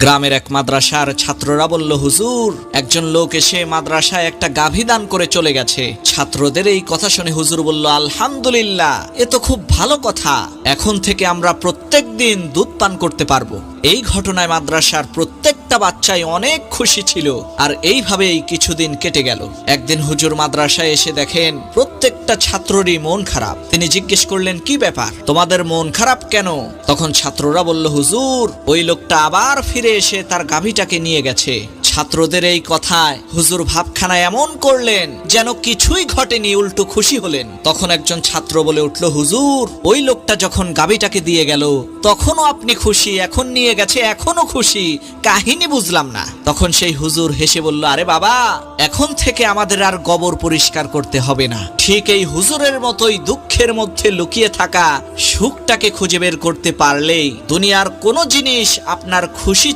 গ্রামের এক মাদ্রাসার ছাত্ররা বলল, হুজুর, একজন লোক এসে মাদ্রাসায় একটা গাভী দান করে চলে গেছে। ছাত্রদের এই কথা শুনে হুজুর বলল, আলহামদুলিল্লাহ, এ তো খুব ভালো কথা। এখন থেকে আমরা প্রত্যেক দিন দুধ পান করতে পারব। এই ঘটনায় মাদ্রাসার প্রত্যেকটা বাচ্চাই অনেক খুশি ছিল। আর এইভাবেই কিছুদিন কেটে গেল। একদিন হুজুর মাদ্রাসায় এসে দেখেন, প্রত্যেকটা ছাত্ররই মন খারাপ। তিনি জিজ্ঞেস করলেন, কি ব্যাপার? তোমাদের মন খারাপ কেন? তখন ছাত্ররা বলল, হুজুর, ওই লোকটা আবার ফিরে এসে তার গাভীটাকে নিয়ে গেছে। ছাত্রদের এই কথায় হুজুর ভাবখানা এমন করলেন যেন কিছুই ঘটেনি, উল্টো খুশি হলেন। তখন একজন ছাত্র বলে উঠল, হুজুর, ওই লোকটা যখন গাবিটাকে দিয়ে গেল, তখনও আপনি খুশি, এখন নিয়ে গেছে এখনও খুশি, কাহিনী বুঝলাম না। তখন সেই হুজুর হেসে বলল, আরে বাবা, এখন থেকে আমাদের আর গোবর পরিষ্কার করতে হবে না। ঠিক এই হুজুরের মতোই দুঃখের মধ্যে লুকিয়ে থাকা সুখটাকে খুঁজে বের করতে পারলেই দুনিয়ার কোনো জিনিস আপনার খুশি